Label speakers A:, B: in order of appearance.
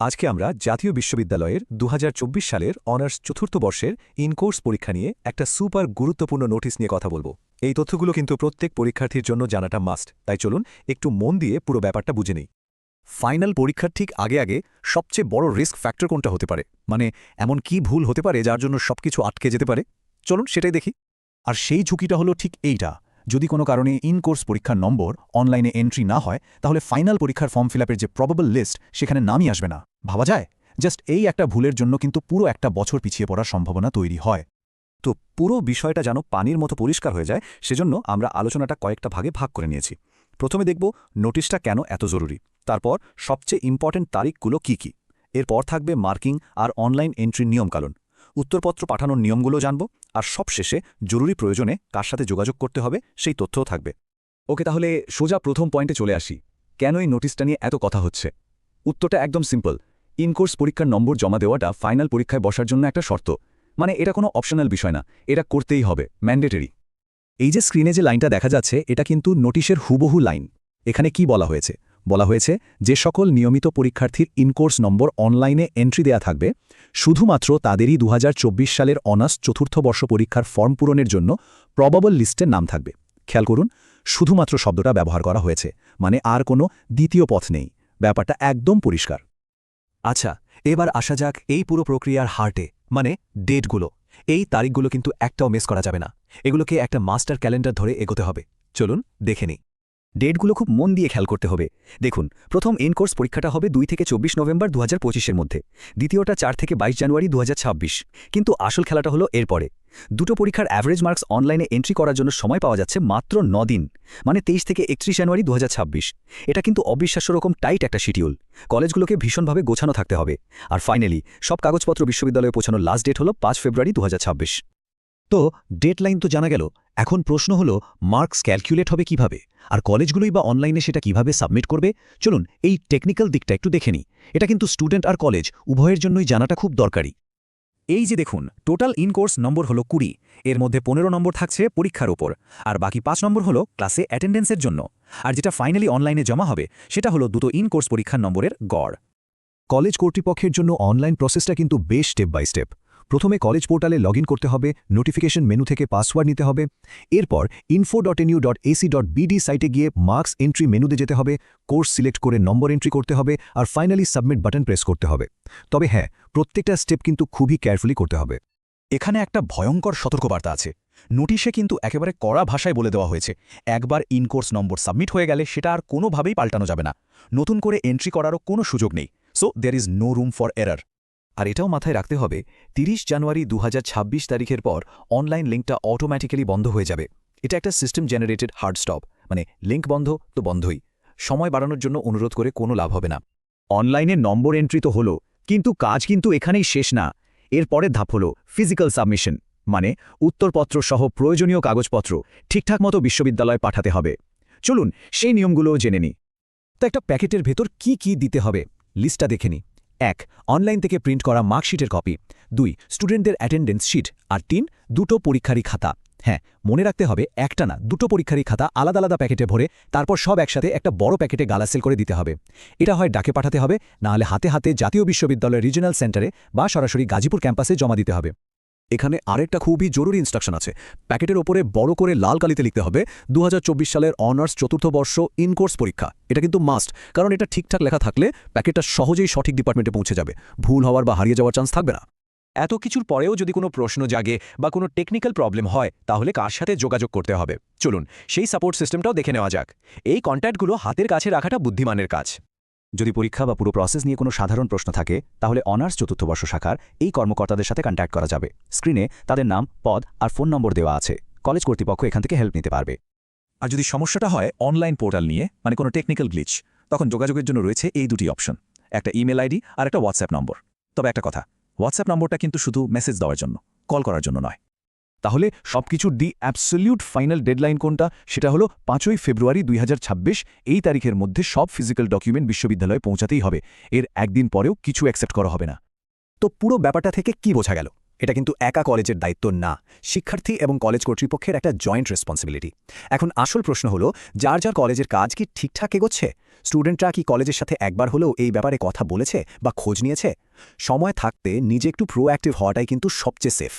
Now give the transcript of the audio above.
A: আজকে আমরা জাতীয় বিশ্ববিদ্যালয়ের দু হাজার চব্বিশ সালের অনার্স চতুর্থ বর্ষের ইনকোর্স পরীক্ষা নিয়ে একটা সুপার গুরুত্বপূর্ণ নোটিশ নিয়ে কথা বলব। এই তথ্যগুলো কিন্তু প্রত্যেক পরীক্ষার্থীর জন্য জানাটা মাস্ট, তাই চলুন একটু মন দিয়ে পুরো ব্যাপারটা বুঝে নিই। ফাইনাল পরীক্ষার ঠিক আগে আগে সবচেয়ে বড় রিস্ক ফ্যাক্টর কোনটা হতে পারে? মানে এমন কি ভুল হতে পারে যার জন্য সবকিছু আটকে যেতে পারে? চলুন সেটাই দেখি। আর সেই ঝুঁকিটা হলো ঠিক এইটা, যদি কোনো কারণে ইন কোর্স পরীক্ষার নম্বর অনলাইনে এন্ট্রি না হয়, তাহলে ফাইনাল পরীক্ষার ফর্ম ফিল যে প্রবাবল লিস্ট সেখানে নামই আসবে না। ভাবা যায়? জাস্ট এই একটা ভুলের জন্য কিন্তু পুরো একটা বছর পিছিয়ে পড়ার সম্ভাবনা তৈরি হয়। তো পুরো বিষয়টা যেন পানির মতো পরিষ্কার হয়ে যায়, সেজন্য আমরা আলোচনাটা কয়েকটা ভাগে ভাগ করে নিয়েছি। প্রথমে দেখব নোটিশটা কেন এত জরুরি? তারপর সবচেয়ে ইম্পর্ট্যান্ট তারিখগুলো কি কি? এরপর থাকবে মার্কিং আর অনলাইন এন্ট্রির নিয়মকানুন। উত্তরপত্র পাঠানোর নিয়মগুলো জানব, আর সবশেষে জরুরি প্রয়োজনে কার সাথে যোগাযোগ করতে হবে সেই তথ্যও থাকবে। ওকে, তাহলে সোজা প্রথম পয়েন্টে চলে আসি। কেন এই নোটিশটা নিয়ে এত কথা হচ্ছে? উত্তরটা একদম সিম্পল। ইনকোর্স পরীক্ষার নম্বর জমা দেওয়াটা ফাইনাল পরীক্ষায় বসার জন্য একটা শর্ত। মানে এটা কোনো অপশনাল বিষয় না, এটা করতেই হবে, ম্যান্ডেটরি। এই যে স্ক্রিনে যে লাইনটা দেখা যাচ্ছে, এটা কিন্তু নোটিশের হুবহু লাইন। এখানে কি বলা হয়েছে? বলা হয়েছে, যে সকল নিয়মিত পরীক্ষার্থীর ইনকোর্স নম্বর অনলাইনে এন্ট্রি দেয়া থাকবে, শুধুমাত্র তাদেরই দু হাজার চব্বিশ সালের অনার্স চতুর্থ বর্ষ পরীক্ষার ফর্ম পূরণের জন্য প্রবাবল লিস্টের নাম থাকবে। খেয়াল করুন, শুধুমাত্র শব্দটা ব্যবহার করা হয়েছে মানে আর কোনো দ্বিতীয় পথ নেই। ব্যাপারটা একদম পরিষ্কার। আচ্ছা এবার আসা যাক এই পুরো প্রক্রিয়ার হার্টে মানে ডেটগুলো। এই তারিখগুলো কিন্তু একটাও মিস করা যাবে না। এগুলোকে একটা মাস্টার ক্যালেন্ডার ধরে এগোতে হবে। চলুন দেখে নিই। ডেটগুলো খুব মন দিয়ে খেয়াল করতে হবে। দেখুন, প্রথম এন কোর্স পরীক্ষাটা হবে দুই থেকে চব্বিশ নভেম্বর দু হাজার মধ্যে, দ্বিতীয়টা চার থেকে বাইশ জানুয়ারি দুহাজার ছাব্বিশ। কিন্তু আসল খেলাটা হলো এরপরে। দুটো পরীক্ষার অ্যাভারেজ মার্কস অনলাইনে এন্ট্রি করার জন্য সময় পাওয়া যাচ্ছে মাত্র দিন মানে তেইশ থেকে একত্রিশ জানুয়ারি দু হাজার ছাব্বিশ। এটা কিন্তু অবিশ্বাস্য রকম টাইট একটা শিডিউল কলেজগুলোকে ভীষণভাবে গোছানো থাকতে হবে। আর ফাইনালি সব কাগজপত্র বিশ্ববিদ্যালয়ে পৌঁছানোর লাস্ট ডেট হল পাঁচ ফেব্রুয়ারি দু হাজার ছাব্বিশ। তো ডেডলাইন তো জানা গেল। এখন প্রশ্ন হলো মার্কস ক্যালকুলেট হবে কীভাবে? আর কলেজগুলোই বা অনলাইনে সেটা কীভাবে সাবমিট করবে? চলুন এই টেকনিক্যাল দিকটা একটু দেখে নিই। এটা কিন্তু স্টুডেন্ট আর কলেজ উভয়ের জন্যই জানাটা খুব দরকারি। এই যে দেখুন টোটাল ইনকোর্স নম্বর হলো কুড়ি, এর মধ্যে পনেরো নম্বর থাকছে পরীক্ষার ওপর, আর বাকি পাঁচ নম্বর হলো ক্লাসে অ্যাটেন্ডেন্সের জন্য, আর যেটা ফাইনালি অনলাইনে জমা হবে, সেটা হলো দুটো ইনকোর্স পরীক্ষার নম্বরের গড়। কলেজ কর্তৃপক্ষের জন্য অনলাইন প্রসেসটা কিন্তু বেশ স্টেপ বাই স্টেপ প্রথমে কলেজ পোর্টালে লগ করতে হবে, নোটিফিকেশন মেনু থেকে পাসওয়ার্ড নিতে হবে, এরপর info dot dot AC dot BD সাইটে গিয়ে মার্কস এন্ট্রি মেনুতে যেতে হবে, কোর্স সিলেক্ট করে নম্বর এন্ট্রি করতে হবে আর ফাইনালি সাবমিট বাটন প্রেস করতে হবে। তবে হ্যাঁ প্রত্যেকটা স্টেপ কিন্তু খুবই কেয়ারফুলি করতে হবে। এখানে একটা ভয়ঙ্কর সতর্কবার্তা আছে। নোটিশে কিন্তু একেবারে কড়া ভাষায় বলে দেওয়া হয়েছে, একবার ইনকোর্স নম্বর সাবমিট হয়ে গেলে সেটা আর কোনোভাবেই পাল্টানো যাবে না। নতুন করে এন্ট্রি করারও কোনো সুযোগ নেই। So there is no room for error আর এটাও মাথায় রাখতে হবে ৩০ জানুয়ারি দু হাজার ছাব্বিশ তারিখের পর অনলাইন লিঙ্কটা অটোম্যাটিক্যালি বন্ধ হয়ে যাবে। এটা একটা সিস্টেম জেনারেটেড হার্ড স্টপ মানে লিঙ্ক বন্ধ তো বন্ধই। সময় বাড়ানোর জন্য অনুরোধ করে কোনো লাভ হবে না। অনলাইনে নম্বর এন্ট্রি তো হলো, কিন্তু কাজ কিন্তু এখানেই শেষ না। এর পরের ধাপ হল ফিজিক্যাল সাবমিশন মানে উত্তরপত্র সহ প্রয়োজনীয় কাগজপত্র ঠিকঠাক মতো বিশ্ববিদ্যালয়ে পাঠাতে হবে। চলুন সেই নিয়মগুলোও জেনে নিই তো একটা প্যাকেটের ভেতর কি কি দিতে হবে লিস্টটা দেখে নিই এক অনলাইন থেকে প্রিন্ট করা মার্কশিটের কপি দুই স্টুডেন্টদের অ্যাটেন্ডেন্স শিট আর তিন, দুটো পরীক্ষারই খাতা। হ্যাঁ মনে রাখতে হবে, একটা না, দুটো পরীক্ষারই খাতা আলাদা আলাদা প্যাকেটে ভরে তারপর সব একসাথে একটা বড় প্যাকেটে গালাসেল করে দিতে হবে। এটা হয় ডাকে পাঠাতে হবে না হলে হাতে হাতে জাতীয় বিশ্ববিদ্যালয়ের রিজিনাল সেন্টারে বা সরাসরি গাজীপুর ক্যাম্পাসে জমা দিতে হবে। এখানে আরেকটা খুবই জরুরি ইনস্ট্রাকশন আছে। প্যাকেটের ওপরে বড় করে লাল কালিতে লিখতে হবে দু হাজার চব্বিশ সালের অনার্স চতুর্থ বর্ষ ইনকোর্স পরীক্ষা। এটা কিন্তু মাস্ট কারণ এটা ঠিকঠাক লেখা থাকলে প্যাকেটটা সহজেই সঠিক ডিপার্টমেন্টে পৌঁছে যাবে। ভুল হওয়ার বা হারিয়ে যাওয়ার চান্স থাকবে না। এত কিছুর পরেও যদি কোনো প্রশ্ন জাগে বা কোনো টেকনিক্যাল প্রবলেম হয়, তাহলে কার সাথে যোগাযোগ করতে হবে? চলুন, সেই সাপোর্ট সিস্টেমটাও দেখে নেওয়া যাক। এই কন্ট্যাক্টগুলো হাতের কাছে রাখাটা বুদ্ধিমানের কাজ। যদি পরীক্ষা বা পুরো প্রসেস নিয়ে কোনো সাধারণ প্রশ্ন থাকে, তাহলে অনার্স চতুর্থ বর্ষ শাখার এই কর্মকর্তাদের সাথে কন্ট্যাক্ট করা যাবে। স্ক্রিনে তাদের নাম, পদ আর ফোন নম্বর দেওয়া আছে। কলেজ কর্তৃপক্ষ এখান থেকে হেল্প নিতে পারবে। আর যদি সমস্যাটা হয় অনলাইন পোর্টাল নিয়ে মানে কোনো টেকনিক্যাল গ্লিচ তখন যোগাযোগের জন্য রয়েছে এই দুটি অপশন একটা ইমেল আইডি আর একটা হোয়াটসঅ্যাপ নম্বর তবে একটা কথা হোয়াটসঅ্যাপ নম্বরটা কিন্তু শুধু মেসেজ দেওয়ার জন্য কল করার জন্য নয়। তাহলে সবকিছুর দি অ্যাবসলিউট ফাইনাল ডেডলাইন কোনটা? সেটা হলো পাঁচই ফেব্রুয়ারি দুই হাজার ছাব্বিশ, এই তারিখের মধ্যে সব ফিজিক্যাল ডকুমেন্ট বিশ্ববিদ্যালয়ে পৌঁছাতেই হবে। এর একদিন পরেও কিছু অ্যাকসেপ্ট করা হবে না। তো পুরো ব্যাপারটা থেকে কি বোঝা গেল?
B: এটা কিন্তু একা কলেজের দায়িত্ব না। শিক্ষার্থী এবং কলেজ কর্তৃপক্ষের একটা জয়েন্ট রেসপন্সিবিলিটি। এখন আসল প্রশ্ন হলো, যার যার কলেজের কাজ কি ঠিকঠাক এগোচ্ছে? স্টুডেন্টরা কি কলেজের সাথে একবার হলেও এই ব্যাপারে কথা বলেছে বা খোঁজ নিয়েছে? সময় থাকতে নিজে একটু প্রোঅ্যাক্টিভ হওয়াটাই কিন্তু সবচেয়ে সেফ